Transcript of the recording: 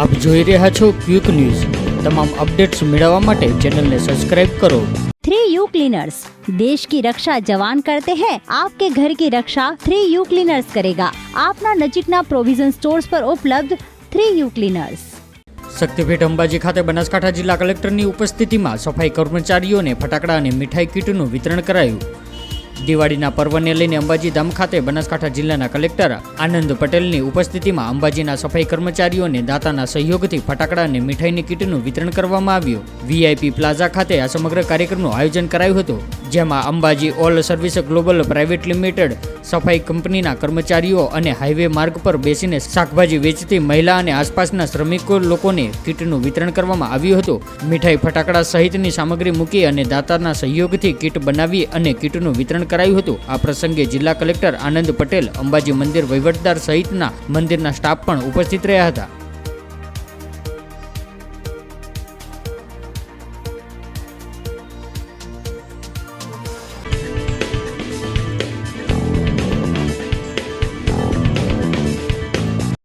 આપ જોઈ રહ્યા છો ક્વિક ન્યૂઝ. તમામ અપડેટ્સ મેળવવા માટે ચેનલને સબસ્ક્રાઇબ કરો. થ્રી यू क्लीनर्स देश की रक्षा जवान करते हैं आपके ઘર કી રક્ષા થ્રી यू ક્લીનર્સ કરેગા. આપના નજીકના પ્રોવિઝન સ્ટોર્સ પર ઉપલબ્ધ થ્રી યુ ક્લીનર્સ. શક્તિપીઠ અંબાજી ખાતે બનાસકાંઠા જિલ્લા કલેક્ટરની ઉપસ્થિતિમાં સફાઈ કર્મચારીઓને ફટાકડા અને મીઠાઈ કીટનું વિતરણ કરાયું. દિવાળીના પર્વને લઈને અંબાજી ધામ ખાતે બનાસકાંઠા જિલ્લાના કલેક્ટર આનંદ પટેલની ઉપસ્થિતિમાં અંબાજીના સફાઈ કર્મચારીઓને દાતાના સહયોગથી ફટાકડા અને મીઠાઈની કીટનું વિતરણ કરવામાં આવ્યું. વીઆઈપી પ્લાઝા ખાતે આ સમગ્ર કાર્યક્રમનું આયોજન કરાયું હતું. જેમાં Ambaji all service global private limited, સફાઈ કંપનીના કર્મચારીઓ અને હાઈવે માર્ગ પર બેસીને શાકભાજી વેચતી મહિલા અને આસપાસના શ્રમિકો લોકોને કીટનું વિતરણ કરવામાં આવ્યું હતું. મીઠાઈ ફટાકડા સહિતની સામગ્રી મૂકી અને દાતાના સહયોગથી કીટ બનાવી અને કીટનું વિતરણ કરાયું હતું. આ પ્રસંગે જિલ્લા કલેક્ટર આનંદ પટેલ, અંબાજી મંદિર વહીવટદાર સહિતના મંદિરના સ્ટાફ પણ ઉપસ્થિત રહ્યા હતા.